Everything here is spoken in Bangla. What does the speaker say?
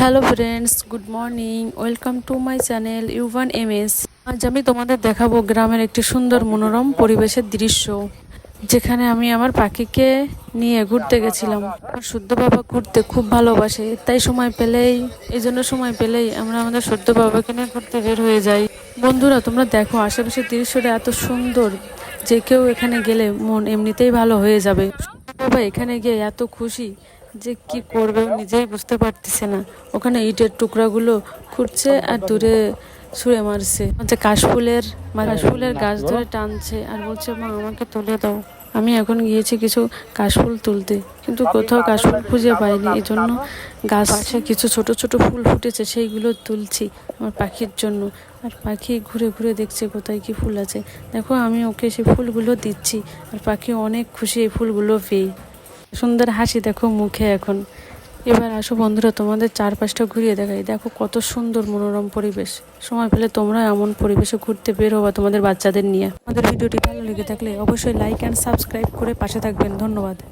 Hello friends good morning welcome to my channel Yuvan M S আজ আমি তোমাদের দেখাবো গ্রামের একটি সুন্দর মনোরম পরিবেশের দৃশ্য, যেখানে আমি আমার পাখিকে নিয়ে ঘুরতে গেছিলাম। আমার শুদ্ধ বাবা ঘুরতে খুব ভালোবাসে, তাই সময় পেলেই, এই জন্য সময় পেলেই আমরা আমাদের শুদ্ধ বাবাকে নিয়ে ঘুরতে বের হয়ে যাই। বন্ধুরা, তোমরা দেখো, আশেপাশের দৃশ্যটা এত সুন্দর যে কেউ এখানে গেলে মন এমনিতেই ভালো হয়ে যাবে। বাবা এখানে গিয়ে এত খুশি যে কি করবে নিজেই বুঝতে পারতেছে না। ওখানে ইটের টুকরাগুলো খুঁড়ছে আর দূরে ছুঁড়ে মারছে। যে কাশফুলের কাশফুলের গাছ ধরে টানছে আর বলছে, মা, আমাকে তুলে দাও। আমি এখন গিয়েছি কিছু কাশফুল তুলতে। কিন্তু কোথাও কাশফুল খুঁজে পাইনি। এই জন্য গাছে কিছু ছোট ছোট ফুল ফুটেছে। সেইগুলো তুলছি আমার পাখির জন্য। আর পাখি ঘুরে ঘুরে দেখছে কোথায় কি ফুল আছে। দেখো, আমি ওকে সেই ফুলগুলো দিচ্ছি। আর পাখি অনেক খুশি এই ফুলগুলো পেয়ে। সুন্দর হাসি দেখো মুখে এখন। এবার আসো বন্ধুরা, তোমাদের চারপাশটা ঘুরিয়ে দেখাই। দেখো কত সুন্দর মনোরম পরিবেশ। সময় পেলে তোমরা এমন পরিবেশে ঘুরতে বের হবা তোমাদের বাচ্চাদের নিয়ে। আমাদের ভিডিওটি ভালো লেগে থাকলে অবশ্যই লাইক অ্যান্ড সাবস্ক্রাইব করে পাশে থাকবেন। ধন্যবাদ।